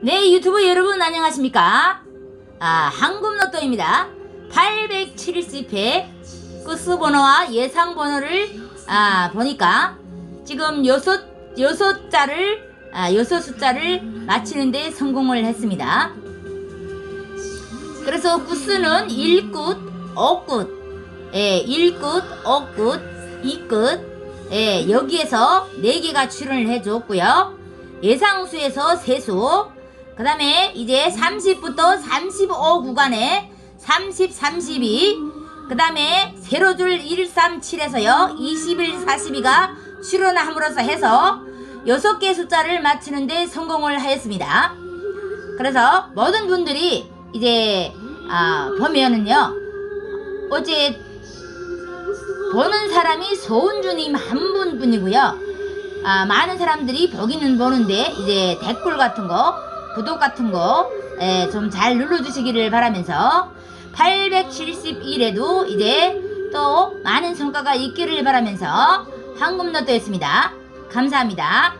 네, 유튜브 여러분 안녕하십니까? 아, 한국로또입니다. 870회 끝수 번호와 예상 번호를 아, 보니까 지금 여섯, 여섯 자를, 아, 여섯 숫자를 맞히는데 성공을 했습니다. 그래서 구스는 1끝, 5끝, 예, 1끝, 5끝, 2끝, 예, 여기에서 4개가 출연을 해줬고요. 예상수에서 세수, 그 다음에 이제 30부터 35 구간에 30, 32, 그 다음에 세로줄 137에서요, 21, 42가 출연함으로써 해서 6개 숫자를 맞추는데 성공을 하였습니다. 그래서 모든 분들이 이제 아, 보면은요 어제 보는 사람이 소은주님 한 분뿐이고요. 아, 많은 사람들이 보기는 보는데 이제 댓글 같은 거, 구독 같은 거 좀 잘 눌러주시기를 바라면서 871에도 이제 또 많은 성과가 있기를 바라면서 황금노또였습니다. 감사합니다.